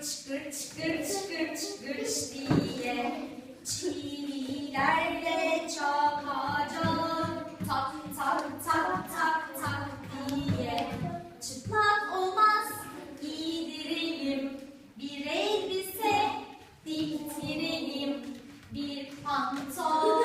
gırç gırç gırç gırç gırç diye çivilerle çakacağım. Tak tak tak tak tak diye. Çıplak olmaz giydireyim bir elbise diktireyim bir pantolon